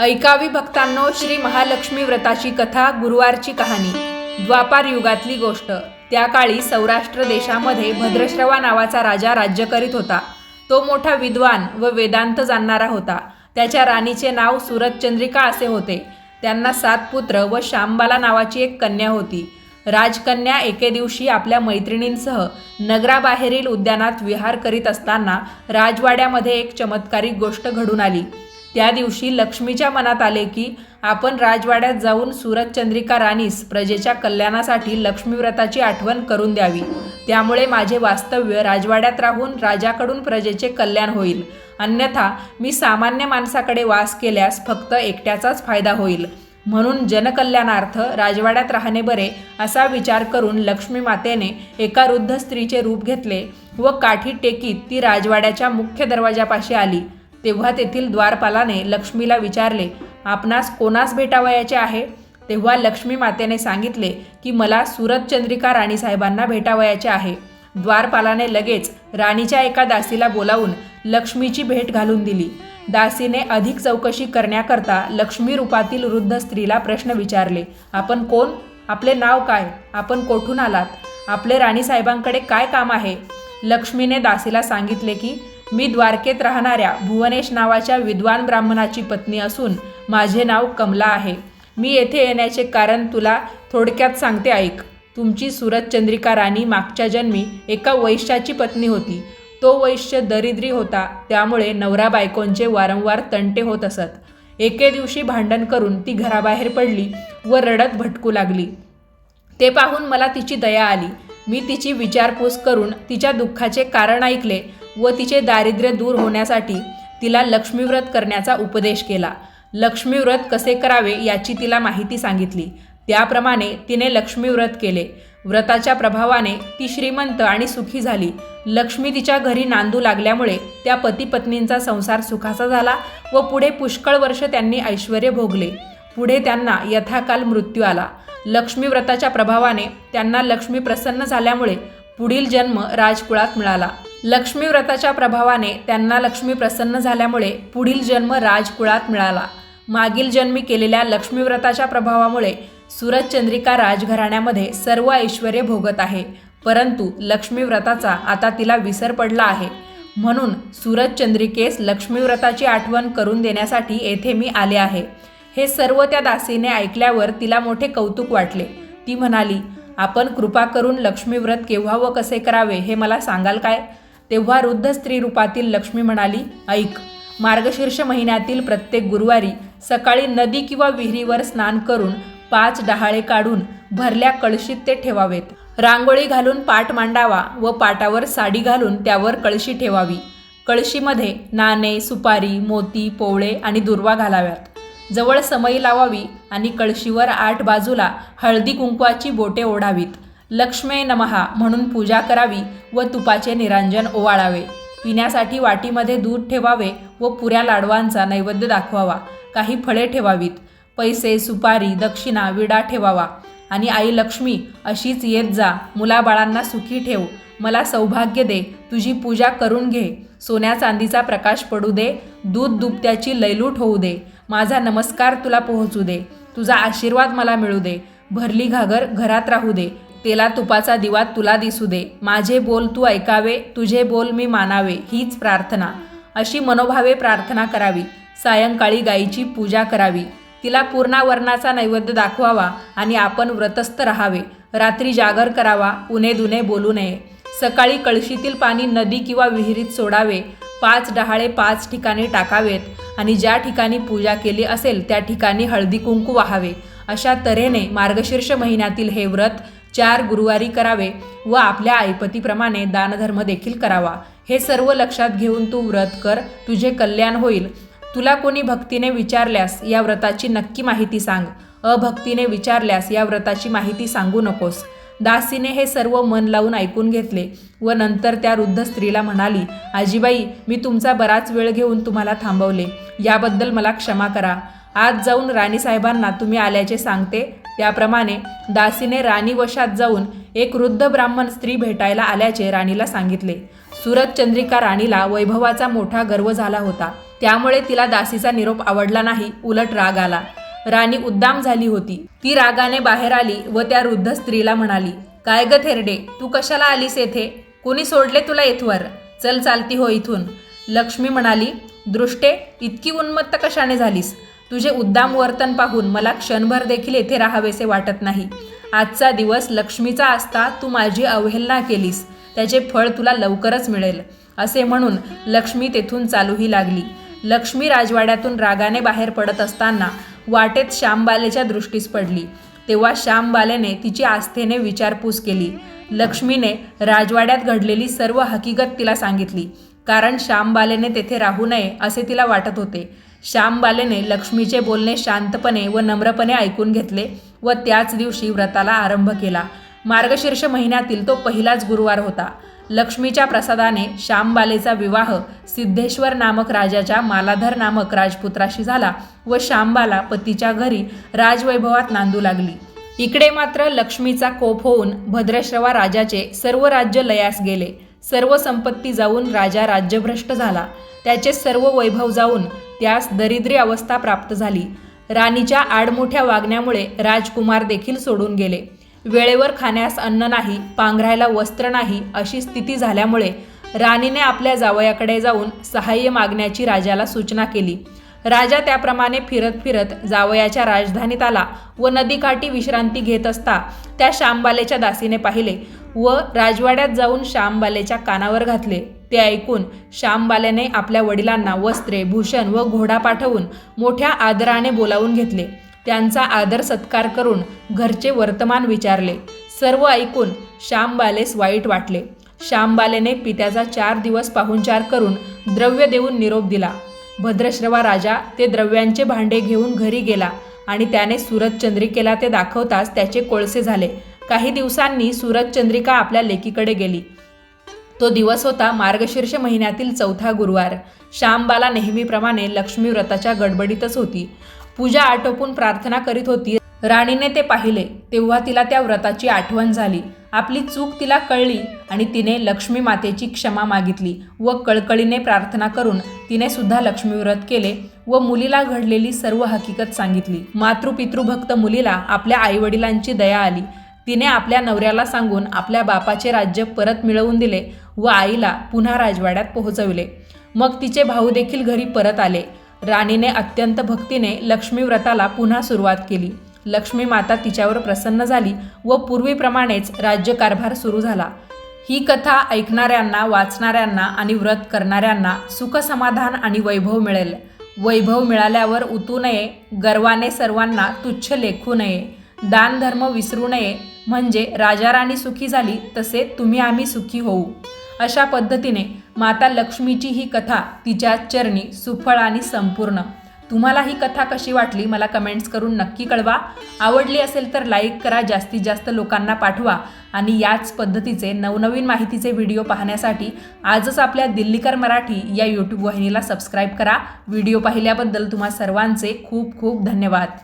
ऐकावी भक्तांनो श्री महालक्ष्मी व्रताची कथा गुरुवारची कहाणी. द्वापार युगातली गोष्ट. त्या काळी सौराष्ट्र देशामध्ये भद्रश्रवा नावाचा राजा राज्य करीत होता. तो मोठा विद्वान व वेदांत जाणणारा होता. त्याच्या राणीचे नाव सुरतचंद्रिका असे होते. त्यांना सात पुत्र व शांबाला नावाची एक कन्या होती. राजकन्या एके दिवशी आपल्या मैत्रिणींसह नगराबाहेरील उद्यानात विहार करीत असताना राजवाड्यामध्ये एक चमत्कारिक गोष्ट घडून आली. त्या दिवशी लक्ष्मीच्या मनात आले की आपण राजवाड्यात जाऊन सुरतचंद्रिका राणीस प्रजेच्या कल्याणासाठी लक्ष्मीव्रताची आठवण करून द्यावी. त्यामुळे माझे वास्तव्य राजवाड्यात राहून राजाकडून प्रजेचे कल्याण होईल. अन्यथा मी सामान्य माणसाकडे वास केल्यास फक्त एकट्याचाच फायदा होईल. म्हणून जनकल्याणार्थ राजवाड्यात राहणे बरे असा विचार करून लक्ष्मी मातेने एका वृद्ध स्त्रीचे रूप घेतले व काठी टेकीत ती राजवाड्याच्या मुख्य दरवाजापाशी आली. तेव्हा तेथील द्वारपालाने लक्ष्मीला विचारले आपणास कोणास भेटावयाचे आहे? तेव्हा लक्ष्मी मातेने सांगितले की मला सुरतचंद्रिका राणीसाहेबांना भेटावयाचे आहे. द्वारपालाने लगेच राणीच्या एका दासीला बोलावून लक्ष्मीची भेट घालून दिली. दासीने अधिक चौकशी करण्याकरता लक्ष्मी रूपातील वृद्ध स्त्रीला प्रश्न विचारले आपण कोण? आपले नाव काय? आपण कोठून आलात? आपले राणीसाहेबांकडे काय काम आहे? लक्ष्मीने दासीला सांगितले की मी द्वारकेत राहणाऱ्या भुवनेश नावाच्या विद्वान ब्राह्मणाची पत्नी असून माझे नाव कमला आहे. मी येथे येण्याचे कारण तुला थोडक्यात सांगते ऐक. तुमची सुरतचंद्रिका राणी मागच्या जन्मी एका वैश्याची पत्नी होती. तो वैश्य दरिद्री होता त्यामुळे नवरा बायकोंचे वारंवार तंटे होत असत. एके दिवशी भांडण करून ती घराबाहेर पडली व रडत भटकू लागली. ते पाहून मला तिची दया आली. मी तिची विचारपूस करून तिच्या दुःखाचे कारण ऐकले व तिचे दारिद्र्य दूर होण्यासाठी तिला लक्ष्मीव्रत करण्याचा उपदेश केला. लक्ष्मीव्रत कसे करावे याची तिला माहिती सांगितली. त्याप्रमाणे तिने लक्ष्मीव्रत केले. व्रताच्या प्रभावाने ती श्रीमंत आणि सुखी झाली. लक्ष्मी तिच्या घरी नांदू लागल्यामुळे त्या पतीपत्नींचा संसार सुखाचा झाला व पुढे पुष्कळ वर्ष त्यांनी ऐश्वर भोगले. पुढे त्यांना यथाकाल मृत्यू आला. लक्ष्मीव्रताच्या प्रभावाने त्यांना लक्ष्मी प्रसन्न झाल्यामुळे पुढील जन्म राजकुळात मिळाला. लक्ष्मी व्रताच्या प्रभावाने त्यांना लक्ष्मी प्रसन्न झाल्यामुळे पुढील जन्म राजकुळात मिळाला. मागील जन्मी केलेल्या लक्ष्मीव्रताच्या प्रभावामुळे सूरजचंद्रिका राजघराण्यामध्ये सर्व ऐश्वर भोगत आहे. परंतु लक्ष्मीव्रताचा आता तिला विसर पडला आहे. म्हणून सूरजचंद्रिकेस लक्ष्मीव्रताची आठवण करून देण्यासाठी येथे मी आले आहे. हे सर्व त्या दासीने ऐकल्यावर तिला मोठे कौतुक वाटले. ती म्हणाली आपण कृपा करून लक्ष्मीव्रत केव्हा व कसे करावे हे मला सांगाल काय? तेव्हा वृद्ध स्त्री रूपातील लक्ष्मी म्हणाली ऐक मार्गशीर्ष महिन्यातील प्रत्येक गुरुवारी सकाळी नदी किंवा विहिरीवर स्नान करून पाच डहाळे काढून भरल्या कळशीत ते ठेवावेत. रांगोळी घालून पाट मांडावा व पाटावर साडी घालून त्यावर कळशी ठेवावी. कळशीमध्ये नाणे सुपारी मोती पोवळे आणि दुर्वा घालाव्यात. जवळ समई लावावी आणि कळशीवर आठ बाजूला हळदी कुंकवाची बोटे ओढावीत. लक्ष्मे नमहा म्हणून पूजा करावी व तुपाचे निरांजन ओवाळावे. पिण्यासाठी वाटीमध्ये दूध ठेवावे व पुऱ्या लाडवांचा नैवेद्य दाखवावा. काही फळे ठेवावीत. पैसे सुपारी दक्षिणा विडा ठेवावा. आणि आई लक्ष्मी अशीच येत जा. मुलाबाळांना सुखी ठेव. मला सौभाग्य दे. तुझी पूजा करून घे. सोन्या चांदीचा प्रकाश पडू दे. दूध दुभत्याची लैलूट होऊ दे. माझा नमस्कार तुला पोहोचू दे. तुझा आशीर्वाद मला मिळू दे. भरली घागर घरात राहू दे. तेला तुपाचा दिवा तुला दिसू दे. माझे बोल तू ऐकावे तुझे बोल मी मानावे हीच प्रार्थना. अशी मनोभावे प्रार्थना करावी. सायंकाळी गायीची पूजा करावी. तिला पूर्णावरणाचा नैवेद्य दाखवावा आणि आपण व्रतस्थ राहावे. रात्री जागर करावा उणे दुने बोलू नये. सकाळी कळशीतील पाणी नदी किंवा विहिरीत सोडावे. पाच डहाळे पाच ठिकाणी टाकावेत आणि ज्या ठिकाणी पूजा केली असेल त्या ठिकाणी हळदी कुंकू वाहावे. अशा तऱ्हेने मार्गशीर्ष महिन्यातील हे व्रत चार गुरुवारी करावे व आपल्या आईपतीप्रमाणे दानधर्म देखील करावा. हे सर्व लक्षात घेऊन तू व्रत कर. तुझे कल्याण होईल. तुला कोणी भक्तीने विचारल्यास या व्रताची नक्की माहिती सांग. अभक्तीने विचारल्यास या व्रताची माहिती सांगू नकोस. दासीने हे सर्व मन लावून ऐकून घेतले व नंतर त्या वृद्ध स्त्रीला म्हणाली आजीबाई मी तुमचा बराच वेळ घेऊन तुम्हाला थांबवले. याबद्दल मला क्षमा करा. आज जाऊन राणीसाहेबांना तुम्ही आल्याचे सांगते. त्याप्रमाणे दासीने राणी वशात जाऊन एक वृद्ध ब्राह्मण स्त्री भेटायला आल्याचे राणीला सांगितले. सुरत चंद्रिका राणीला वैभवाचा मोठा गर्व झाला होता. त्यामुळे तिला दासीचा निरोप आवडला नाही उलट राग आला. राणी उद्दाम झाली होती. ती रागाने बाहेर आली व त्या वृद्ध स्त्रीला म्हणाली काय ग थेरडे तू कशाला आलीस येथे? कोणी सोडले तुला येथवर? चल चालती हो इथून. लक्ष्मी म्हणाली दृष्टे इतकी उन्मत्त कशाने झालीस? तुझे उद्दाम वर्तन पाहून मला क्षणभर देखील येथे राहावेसे वाटत नाही. आजचा दिवस लक्ष्मीचा असता तू माझी अवहेलना केलीस. त्याचे फळ तुला लवकरच मिळेल. असे म्हणून लक्ष्मी तेथून चालूही लागली. लक्ष्मी राजवाड्यातून रागाने बाहेर पडत असताना वाटेत श्यामबालेच्या दृष्टीस पडली. तेव्हा श्यामबालेने तिची आस्थेने विचारपूस केली. लक्ष्मीने राजवाड्यात घडलेली सर्व हकीकत तिला सांगितली. कारण श्यामबालेने तेथे राहू नये असे तिला वाटत होते. श्यामबालेने लक्ष्मीचे बोलणे शांतपणे व नम्रपणे ऐकून घेतले व त्याच दिवशी व्रताला आरंभ केला. मार्गशीर्ष महिन्यातील तो पहिलाच गुरुवार होता. लक्ष्मीच्या प्रसादाने श्यामबालेचा विवाह सिद्धेश्वर नामक राजाच्या मालाधर नामक राजपुत्राशी झाला व श्यामबाला पतीच्या घरी राजवैभवात नांदू लागली. इकडे मात्र लक्ष्मीचा कोप होऊन भद्रश्रवा राजाचे सर्व राज्य लयास गेले. सर्व संपत्ती जाऊन राजा राज्यभ्रष्ट झाला. त्याचे सर्व वैभव जाऊन त्यास दरिद्री अवस्था प्राप्त झाली. राणीच्या आडमोठ्या वागण्यामुळे राजकुमार देखील सोडून गेले. वेळेवर खाण्यास अन्न नाही पांघरायला वस्त्र नाही अशी स्थिती झाल्यामुळे राणीने आपल्या जावयाकडे जाऊन सहाय्य मागण्याची राजाला सूचना केली. राजा त्याप्रमाणे फिरत फिरत जावयाच्या राजधानीत आला व नदीकाठी विश्रांती घेत असता त्या श्यामबालेच्या दासीने पाहिले. व राजवाड्यात जाऊन श्यामबालेच्या कानावर घातले. ते ऐकून श्यामबालेने आपल्या वडिलांना वस्त्रे भूषण व घोडा पाठवून मोठ्या आदराने बोलावून घेतले. त्यांचा आदर सत्कार करून घरचे वर्तमान विचारले. सर्व ऐकून श्यामबालेस वाईट वाटले. श्यामबालेने पित्याचा चार दिवस पाहुणचार करून द्रव्य देऊन निरोप दिला. भद्रश्रवा राजा ते द्रव्यांचे भांडे घेऊन घरी गेला आणि त्याने सूरजचंद्रिकेला ते दाखवताच त्याचे कोळसे झाले. काही दिवसांनी सूरज चंद्रिका आपल्या लेकीकडे गेली. तो दिवस होता मार्गशीर्ष महिन्यातील चौथा गुरुवार. श्यामबाला नेहमीप्रमाणे लक्ष्मी व्रताच्या गडबडीतच होती. पूजा आटोपून प्रार्थना करीत होती. राणीने ते पाहिले तेव्हा तिला त्या व्रताची आठवण झाली. आपली चूक तिला कळली आणि तिने लक्ष्मी मातेची क्षमा मागितली व कळकळीने प्रार्थना करून तिने सुद्धा लक्ष्मी व्रत केले व मुलीला घडलेली सर्व हकीकत सांगितली. मातृपितृभक्त मुलीला आपल्या आईवडिलांची दया आली. तिने आपल्या नवऱ्याला सांगून आपल्या बापाचे राज्य परत मिळवून दिले व आईला पुन्हा राजवाड्यात पोहोचविले. मग तिचे भाऊ देखील घरी परत आले. राणीने अत्यंत भक्तीने लक्ष्मी व्रताला पुन्हा सुरुवात केली. लक्ष्मी माता तिच्यावर प्रसन्न झाली व पूर्वीप्रमाणेच राज्यकारभार सुरू झाला. ही कथा ऐकणाऱ्यांना वाचणाऱ्यांना आणि व्रत करणाऱ्यांना सुखसमाधान आणि वैभव मिळेल. वैभव मिळाल्यावर उतू नये गर्वाने सर्वांना तुच्छ लेखू नये. दानधर्म विसरू नये म्हणजे राजाराणी सुखी झाली तसे तुम्ही आम्ही सुखी होऊ. अशा पद्धतीने माता लक्ष्मीची ही कथा तिच्या चरणी सुफळ आणि संपूर्ण. तुम्हाला ही कथा कशी वाटली मला कमेंट्स करून नक्की कळवा. आवडली असेल तर लाईक करा जास्तीत जास्त लोकांना पाठवा. आणि याच पद्धतीचे नवनवीन माहितीचे व्हिडिओ पाहण्यासाठी आजच आपल्या दिल्लीकर मराठी या यूट्यूब वाहिनीला सबस्क्राईब करा. व्हिडिओ पाहिल्याबद्दल तुम्हा सर्वांचे खूप खूप धन्यवाद.